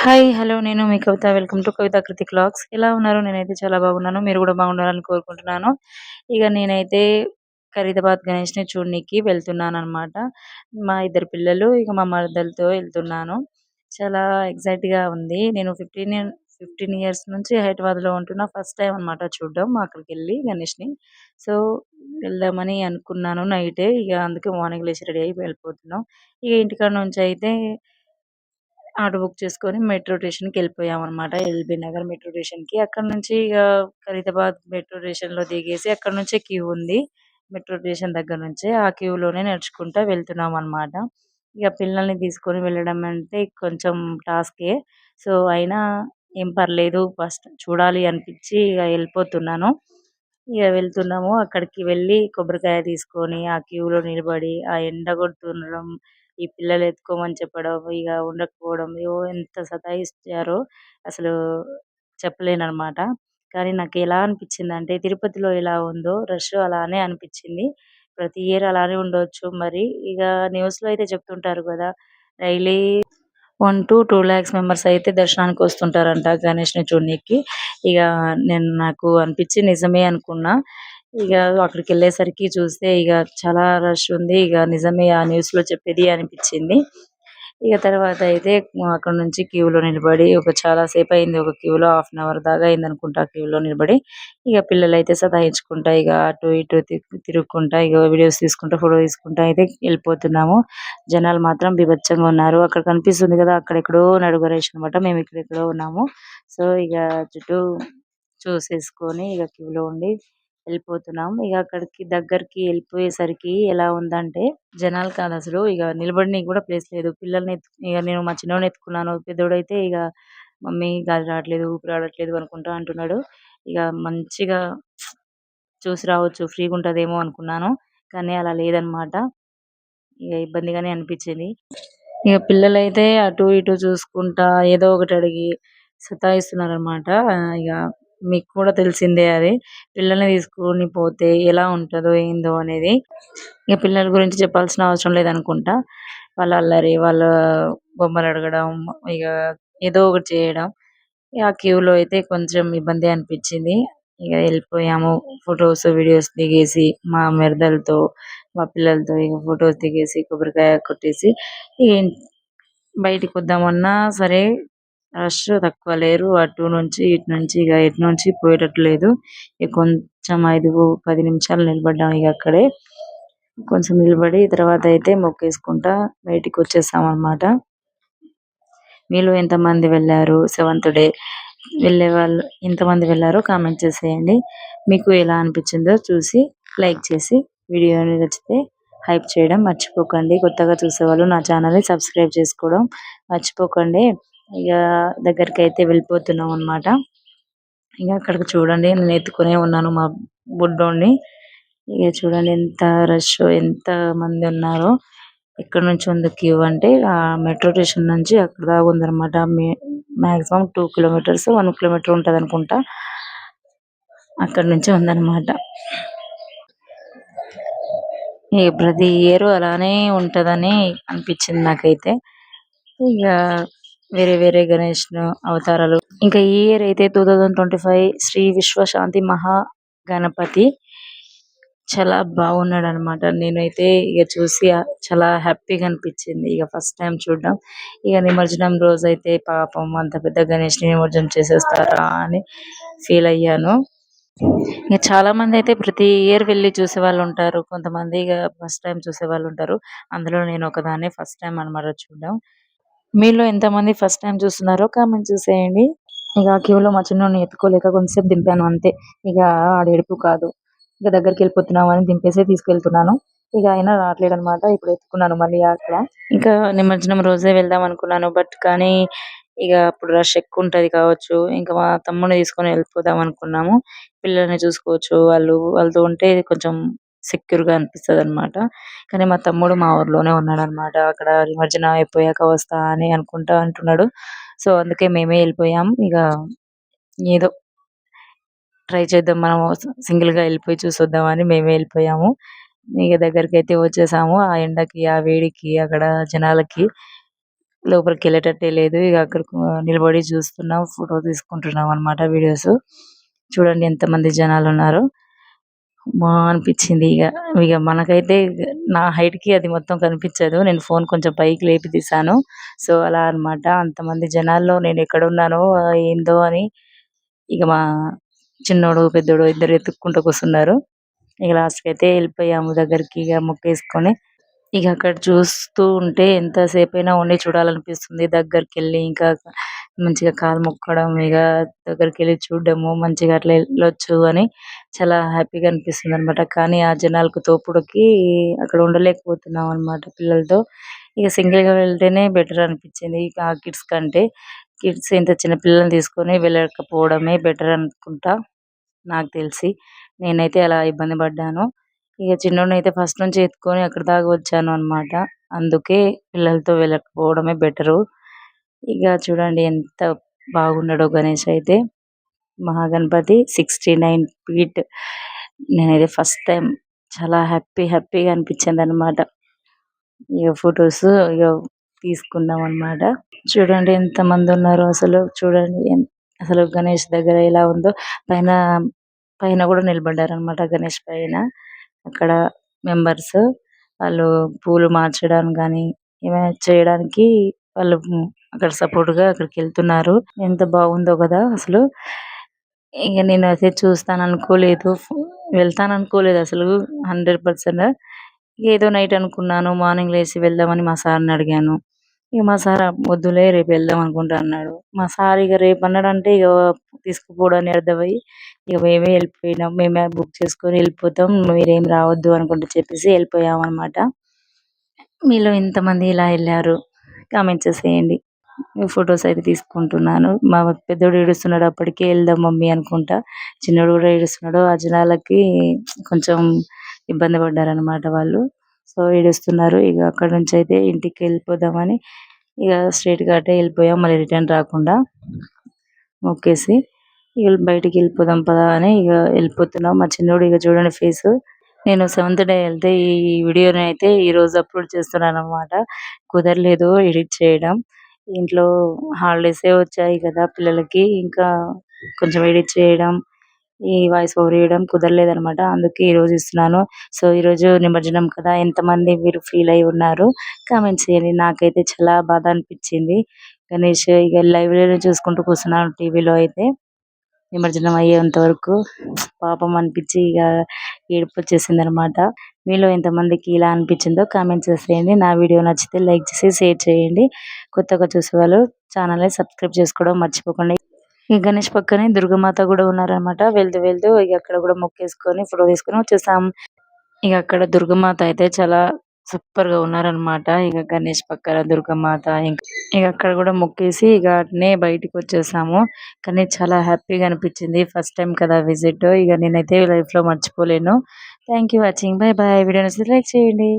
Hi hello నేను మీ Kavitha. Welcome to Kavitha Kriti vlogs ఎలా ఉన్నారు? నేనైతే చాలా బాగున్నాను. మీరు కూడా బాగుండాలని కోరుకుంటున్నాను. ఇక నేనైతే ఖరీదాబాద్ గణేష్ని చూడనికి వెళ్తున్నాను అనమాట మా ఇద్దరు పిల్లలు ఇక మా మరదలతో వెళ్తున్నాను. చాలా ఎగ్జైట్గా ఉంది. నేను ఫిఫ్టీన్ ఫిఫ్టీన్ ఇయర్స్ నుంచి హైదరాబాద్లో ఉంటున్నా. ఫస్ట్ టైం అనమాట చూడడం అక్కడికి వెళ్ళి గణేష్ని. సో వెళ్దామని అనుకున్నాను నైట్. ఇక అందుకే మార్నింగ్ లేచి రెడీ అయి వెళ్ళిపోతున్నాం. ఇక ఇంటికాడ నుంచి అయితే ఆటో బుక్ చేసుకొని మెట్రో స్టేషన్కి వెళ్ళిపోయాం అన్నమాట ఎల్బీ నగర్ మెట్రో స్టేషన్కి అక్కడ నుంచి ఇక ఖరీదాబాద్ మెట్రో స్టేషన్లో దిగేసి అక్కడ నుంచే క్యూ ఉంది. మెట్రో స్టేషన్ దగ్గర నుంచే ఆ క్యూ లోనే నడుచుకుంటూ వెళ్తున్నాం అన్నమాట ఇక పిల్లల్ని తీసుకొని వెళ్ళడం అంటే కొంచెం టాస్కే. సో అయినా ఏం పర్లేదు. ఫస్ట్ చూడాలి అనిపించి ఇక వెళ్ళిపోతున్నాను. ఇక వెళ్తున్నాము. అక్కడికి వెళ్ళి కొబ్బరికాయ తీసుకొని ఆ క్యూలో నిలబడి ఆ ఎండ కొడుతుండడం ఈ పిల్లలు ఎత్తుకోమని చెప్పడం ఇక ఉండకపోవడం అయ్యో ఎంత సతాయిస్తారో అసలు చెప్పలేను అన్నమాట కానీ నాకు ఎలా అనిపించింది అంటే తిరుపతిలో ఎలా ఉందో రష్ అలానే అనిపించింది ప్రతి ఇయర్ అలానే ఉండొచ్చు. మరి ఇక న్యూస్లో అయితే చెప్తుంటారు కదా daily one to two lakhs members అయితే దర్శనానికి వస్తుంటారంట గణేష్ని చూడనీకి. ఇక నేను నాకు అనిపించి నిజమే అనుకున్నా. ఇక అక్కడికి వెళ్ళేసరికి చూస్తే ఇక చాలా రష్ ఉంది. ఇక నిజమే ఆ న్యూస్లో చెప్పేది అనిపించింది. ఇక తర్వాత అయితే అక్కడ నుంచి క్యూ లో నిలబడి ఒక చాలా సేపు అయింది ఒక క్యూ లో హాఫ్ అన్ అవర్ దాకా అయింది అనుకుంటా క్యూ లో నిలబడి. ఇక పిల్లలు అయితే సతాయించుకుంటా ఇక అటు ఇటు తిరుగుకుంటా ఇక వీడియోస్ తీసుకుంటా ఫోటో తీసుకుంటా అయితే వెళ్ళిపోతున్నాము. జనాలు మాత్రం బీభత్సంగా ఉన్నారు. అక్కడ కనిపిస్తుంది కదా అక్కడెక్కడో నడుగరేష్ అన్నమాట. మేము ఇక్కడెక్కడో ఉన్నాము. సో ఇక చుట్టూ చూసేసుకొని ఇక క్యూ లో ఉండి వెళ్ళిపోతున్నాం. ఇక అక్కడికి దగ్గరికి వెళ్ళిపోయేసరికి ఎలా ఉందంటే జనాలు కాదు అసలు. ఇక నిలబడడానికి కూడా ప్లేస్ లేదు. పిల్లల్ని ఇక నేను మా చిన్నోడిని ఎత్తుకున్నాను. పెద్దోడైతే ఇక మమ్మీ గాలి రావట్లేదు ఊపిరి ఆడట్లేదు అనుకుంటా అంటున్నాడు. ఇక మంచిగా చూసి రావచ్చు. ఫ్రీగా ఉంటుందేమో అనుకున్నాను. కానీ అలా లేదన్నమాట. ఇక ఇబ్బందిగానే అనిపించింది. ఇక పిల్లలైతే అటు ఇటు చూసుకుంటా ఏదో ఒకటి అడిగి సతాయిస్తున్నారు అనమాట ఇక మీకు కూడా తెలిసిందే అది. పిల్లల్ని తీసుకొని పోతే ఎలా ఉంటుందో ఏందో అనేది ఇక పిల్లల గురించి చెప్పాల్సిన అవసరం లేదనుకుంటా. వాళ్ళ అల్లరి వాళ్ళ బొమ్మలు అడగడం ఇక ఏదో ఒకటి చేయడం. ఆ క్యూ లో అయితే కొంచెం ఇబ్బంది అనిపించింది. ఇక వెళ్ళిపోయాము. ఫొటోస్ వీడియోస్ దిగేసి మా మెరదలతో మా పిల్లలతో ఇక ఫొటోస్ దిగేసి కొబ్బరికాయ కొట్టేసి బయటికి వద్దామన్నా సరే రష్ తక్కువ లేరు. అటు నుంచి ఇటు నుంచి ఇక ఎటు నుంచి పోయేటట్టు లేదు ఇక కొంచెం ఐదు పది నిమిషాలు నిలబడ్డాం ఇక అక్కడే. కొంచెం నిలబడి తర్వాత అయితే మొక్కేసుకుంటా బయటికి వచ్చేసాం అన్నమాట మీలో ఎంత మంది వెళ్ళారు? సెవెంత్ డే వెళ్ళే వాళ్ళు ఎంతమంది వెళ్ళారో కామెంట్ చేసేయండి. మీకు ఎలా అనిపించిందో చూసి లైక్ చేసి వీడియోని నచ్చితే హైప్ చేయడం మర్చిపోకండి. కొత్తగా చూసేవాళ్ళు నా ఛానల్ని సబ్స్క్రైబ్ చేసుకోవడం మర్చిపోకండి. ఇక దగ్గరికి అయితే వెళ్ళిపోతున్నాం అన్నమాట. ఇక అక్కడికి చూడండి నేను ఎత్తుకునే ఉన్నాను మా బుడ్డోని ఇక చూడండి ఎంత రష్ ఎంత మంది ఉన్నారో. ఎక్కడి నుంచి ఉంది క్యూ అంటే ఆ మెట్రో స్టేషన్ నుంచి అక్కడ దాకా ఉందన్నమాట. Maximum two kilometres one kilometre ఉంటుంది అనుకుంటా. అక్కడ నుంచి ఉందన్నమాట. ఇక ప్రతి ఇయర్ అలానే ఉంటదని అనిపించింది నాకైతే. ఇక వేరే వేరే గణేష్ అవతారాలు. ఇంకా ఈ ఇయర్ అయితే two thousand twenty five Shri Vishwashanti Maha Ganapati చాలా బాగున్నాడు అనమాట నేనైతే ఇక చూసి చాలా హ్యాపీగా అనిపించింది. ఇక ఫస్ట్ టైం చూడడం. ఇక నిమజ్జనం రోజు అయితే పాపం అంత పెద్ద గణేష్ని నిమజ్జనం చేసేస్తారా అని ఫీల్ అయ్యాను. ఇక చాలా మంది అయితే ప్రతి ఇయర్ వెళ్ళి చూసే వాళ్ళు ఉంటారు. కొంతమంది ఇక ఫస్ట్ టైం చూసే వాళ్ళు ఉంటారు. అందులో నేను ఒకదాన్ని ఫస్ట్ టైం అన్నమాట చూడడం. మీలో ఎంత మంది ఫస్ట్ టైం చూస్తున్నారో కామెంట్ చేసేయండి. ఇక క్యూ లో మా చిన్నోడిని ఎత్తుకోలేక కొంతసేపు దింపాను అంతే. ఇక ఆడేడుపు కాదు. ఇక దగ్గరికి వెళ్ళిపోతున్నాము అని దింపేసి తీసుకెళ్తున్నాను. ఇక అయినా రావట్లేదు అన్నమాట ఇప్పుడు ఎత్తుకున్నాను మళ్ళీ అక్కడ. ఇంకా నిమజ్జనం రోజే వెళ్దాం అనుకున్నాను. బట్ కానీ ఇక అప్పుడు రష్ ఎక్కువ ఉంటది కావచ్చు. ఇంకా మా తమ్ముడిని తీసుకొని వెళ్ళిపోదాం అనుకున్నాము. పిల్లల్ని చూసుకోవచ్చు. వాళ్ళు వాళ్ళతో ఉంటే కొంచెం సెక్యూర్గా అనిపిస్తది అన్నమాట కానీ మా తమ్ముడు మా ఊర్లోనే ఉన్నాడు అన్నమాట అక్కడ నిమజ్జనం అయిపోయాక వస్తా అని అనుకుంటా అంటున్నాడు. సో అందుకే మేమే వెళ్ళిపోయాం. ఇక ఏదో ట్రై చేద్దాం. మనం సింగిల్గా వెళ్ళిపోయి చూసొద్దాం అని మేమే వెళ్ళిపోయాము. ఇక దగ్గరికి అయితే వచ్చేసాము. ఆ ఎండకి ఆ వేడికి అక్కడ జనాలకి లోపలికి వెళ్ళేటట్టే లేదు. ఇక అక్కడ నిలబడి చూస్తున్నాం ఫోటో తీసుకుంటున్నాం అన్నమాట వీడియోస్. చూడండి ఎంత మంది జనాలు ఉన్నారు బాగా అనిపించింది ఇక ఇక మనకైతే నా హైట్కి అది మొత్తం కనిపించదు. నేను ఫోన్ కొంచెం పైకి లేపి తీశాను. సో అలా అన్నమాట. అంతమంది జనాల్లో నేను ఎక్కడ ఉన్నానో ఏందో అని ఇక మా చిన్నోడు పెద్దోడు ఇద్దరు ఎత్తుక్కుంటూ కూర్చున్నారు. ఇక లాస్ట్కి అయితే వెళ్ళిపోయాము దగ్గరికి ఇక మొక్కేసుకొని. ఇక అక్కడ చూస్తూ ఉంటే ఎంతసేపు అయినా ఉండి చూడాలనిపిస్తుంది. దగ్గరికి వెళ్ళి ఇంకా మంచిగా కాలు మొక్కడం ఇక దగ్గరికి వెళ్ళి చూడడము మంచిగా అట్లా వెళ్ళొచ్చు అని చాలా హ్యాపీగా అనిపిస్తుంది అన్నమాట కానీ ఆ జనాలకు తోపుడుకి అక్కడ ఉండలేకపోతున్నాం అన్నమాట పిల్లలతో. ఇక సింగిల్గా వెళ్తేనే బెటర్ అనిపించింది. ఇక కిడ్స్ కంటే కిడ్స్ ఇంత చిన్న పిల్లల్ని తీసుకొని వెళ్ళకపోవడమే బెటర్ అనుకుంటా నాకు తెలిసి. నేనైతే అలా ఇబ్బంది పడ్డాను. ఇక చిన్నోడిని అయితే ఫస్ట్ నుంచి ఎత్తుకొని అక్కడ దాకా వచ్చాను అన్నమాట. అందుకే పిల్లలతో వెళ్ళకపోవడమే బెటర్. ఇక చూడండి ఎంత బాగున్నాడో గణేష్ అయితే. Mahaganapati sixty nine feet. నేనైతే ఫస్ట్ టైం చాలా హ్యాపీ హ్యాపీగా అనిపించింది అనమాట ఇక ఫొటోస్ ఇక తీసుకున్నాం అన్నమాట చూడండి ఎంత మంది ఉన్నారో అసలు. చూడండి అసలు గణేష్ దగ్గర ఎలా ఉందో. పైన పైన కూడా నిలబడ్డారు అన్నమాట గణేష్ పైన. అక్కడ మెంబర్స్ వాళ్ళు పూలు మార్చడానికి కానీ ఏమైనా చేయడానికి వాళ్ళు అక్కడ సపోర్ట్గా అక్కడికి వెళ్తున్నారు. ఎంత బాగుందో కదా అసలు. ఇక నేను అయితే చూస్తాను అనుకోలేదు. వెళ్తాను అనుకోలేదు అసలు హండ్రెడ్ పర్సెంట్ ఏదో నైట్ అనుకున్నాను మార్నింగ్ లేచి వెళ్దామని మా సార్ని అడిగాను. ఇక మా సార్ వద్దులే రేపు వెళ్దాం అనుకుంటా అన్నాడు. మా సార్ ఇక రేపు అన్నాడంటే ఇక తీసుకుపోవడానికి అని అర్థమై ఇక మేమే వెళ్ళిపోయినాం. మేమే బుక్ చేసుకొని వెళ్ళిపోతాం. మీరేం రావద్దు అనుకుంటూ చెప్పేసి వెళ్ళిపోయాం అన్నమాట మీలో ఎంతమంది ఇలా వెళ్ళారు. కామెంట్ చేసేయండి. ఫొటోస్ అయితే తీసుకుంటున్నాను. మా పెద్దోడు ఏడుస్తున్నాడు అప్పటికే వెళ్దాం మమ్మీ అనుకుంటా. చిన్నోడు కూడా ఏడుస్తున్నాడు. ఆ జనాలకి కొంచెం ఇబ్బంది పడ్డారు అన్నమాట వాళ్ళు. సో ఏడుస్తున్నారు. ఇక అక్కడ నుంచి అయితే ఇంటికి వెళ్ళిపోదామని ఇక స్ట్రెయిట్గా అటే వెళ్ళిపోయాం. మళ్ళీ రిటర్న్ రాకుండా మొక్కేసి ఇక బయటికి వెళ్ళిపోదాం పదా అని ఇక వెళ్ళిపోతున్నాం. మా చిన్నోడు ఇక చూడండి ఫేస్. నేను సెవెంత్ డే వెళ్తే ఈ వీడియోని అయితే ఈ రోజు అప్లోడ్ చేస్తున్నాను అన్నమాట కుదరలేదు ఎడిట్ చేయడం. ఇంట్లో హాలిడేస్ ఏ వచ్చాయి కదా పిల్లలకి. ఇంకా కొంచెం ఎడిట్ చేయడం ఈ వాయిస్ ఓవర్ ఇవ్వడం కుదరలేదు అనమాట అందుకే ఈ రోజు ఇస్తున్నాను. సో ఈ రోజు నిమజ్జనం కదా. ఎంతమంది మీరు ఫీల్ అయి ఉన్నారు? కామెంట్స్ చేయండి. నాకైతే చాలా బాధ అనిపించింది. గణేష్ ఇక లైబ్రరీలో చూసుకుంటూ కూర్చున్నాను టీవీలో అయితే. నిమజ్జనం అయ్యేంత వరకు పాపం అనిపించి ఇక ఏడుపు వచ్చేసింది అనమాట మీలో ఎంతమందికి ఇలా అనిపించిందో కామెంట్ చేసేయండి. నా వీడియో నచ్చితే లైక్ చేసి షేర్ చేయండి. కొత్తగా చూసే వాళ్ళు సబ్స్క్రైబ్ చేసుకోవడం మర్చిపోకండి. ఈ గణేష్ పక్కనే దుర్గమాత కూడా ఉన్నారన్నమాట. వెళ్తూ వెళ్తూ ఇక అక్కడ కూడా మొక్కేసుకొని ఫోటో తీసుకొని వచ్చేసాం. ఇక అక్కడ దుర్గమాత అయితే చాలా సూపర్గా ఉన్నారన్నమాట. ఇక గణేష్ పక్కన దుర్గమాత ఇంకా ఇక అక్కడ కూడా మొక్కేసి ఇక అట్నే బయటికి వచ్చేసాము. కానీ చాలా హ్యాపీగా అనిపించింది. ఫస్ట్ టైం కదా విజిట్ ఇక నేనైతే లైఫ్లో మర్చిపోలేను. Thank you watching bye bye video నచ్చితే లైక్ చేయండి.